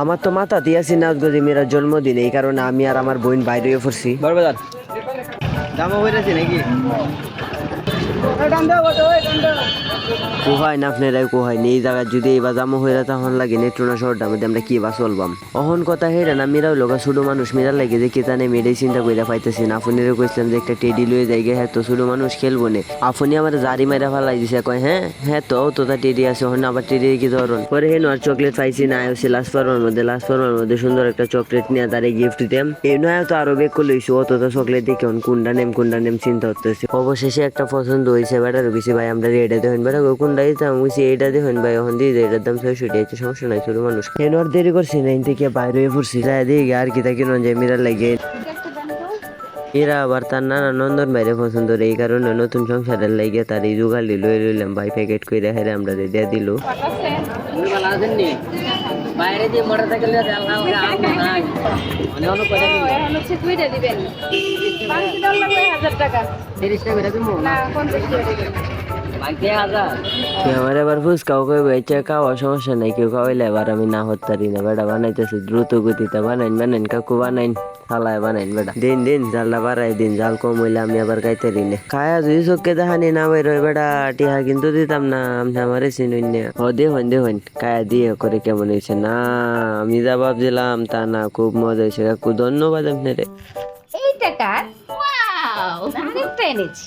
আমার তো মাথা দিয়েছি নাচ গজি মেয়েরা জন্মদিন, এই কারণে আমি আর আমার বোন বাইরে পড়ছি। বরবাদ। দামও বেড়েছে নাকি? কোহাই না আপনারাই কোহাই নেই জায়গা যদি এবার জামো হয়ে তখন লাগে নেত্রনা শহরটার মধ্যে আমরা কি বা চলবাম? অহন কথা হেরা না মেয়েরাও লোক ছোট মানুষ মেয়েরা লাগে যে কে জানে মেয়েরাই চিন্তা করে পাইতেছি না। আপনিরও কইছিলাম যে একটা টেডি লয়ে যাই গে, হ্যাঁ তো ছোট মানুষ খেলব নে। আপনি আমার জারি মাইরা ফেলাই দিছে কয় হ্যাঁ হ্যাঁ তো তো তা টেডি আছে হন আবার টেডি কি ধরন? পরে হেন আর চকলেট পাইছি না আইসি লাস্ট পারবার মধ্যে লাস্ট পারবার মধ্যে সুন্দর একটা চকলেট নিয়ে তারে গিফট দিতাম। এই নয় তো আরও বেক করলে হইছে অত তো চকলেট দেখে কোনটা নেম কোনটা নেম চিন্তা করতেছি। অবশেষে একটা পছন্দ হয়েছে আর বেশি ভাই আমরা এটাতে দেখেন বেটা গো কোনটা আমি বুঝছি এটা দেখেন ভাই ওখান দিয়ে এটার দাম ছয়শো টাকা সমস্যা নাই ছোট মানুষ। হেন আর দেরি করছি? না থেকে বাইরে পড়ছি। যাই দিকে আর কি তাকে কিনো যায় মিরার লাগে। এরা আবার তার নানা নন্দন বাইরে পছন্দ করে। এই কারণে নতুন সংসারের লাইগে তার এই জোগালি লই লইলাম ভাই প্যাকেট করে হেরে আমরা দিয়ে দিল। বাইরে দিবেন। টাকা করে আমার এবার ফুচকাও কই বেচে খাওয়া সমস্যা নাই, কেউ খাওয়াইলে এবার আমি না হতে পারি না, বেটা বানাইতেছি, দ্রুত গতিতে বানাইন বানাইন, কাকু বানাইন ফালায় বানাইন, বেটা। দিন দিন জালটা বাড়াই দিন, জাল কম হইলে আমি আবার খাইতে রি না। খায়া যদি চোখকে দেখানি না বের হয়, বেটা, টিহা কিন্তু দিতাম না, আমি আমারে চিনুন না। ও দেখুন দেখুন খায়া দিয়ে করে কেমন হয়েছে না, আমি যা ভাবছিলাম তা না, খুব মজা হয়েছে কাকু, ধন্যবাদ আপনারে। এই টাকার ওয়াও আরেকটা এনেছি।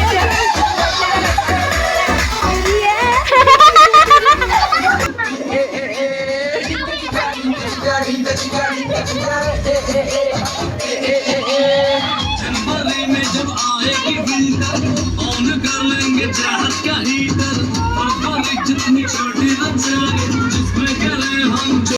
বেডিতে বুড়াই বেডিটা রে বা মাহানি লাগে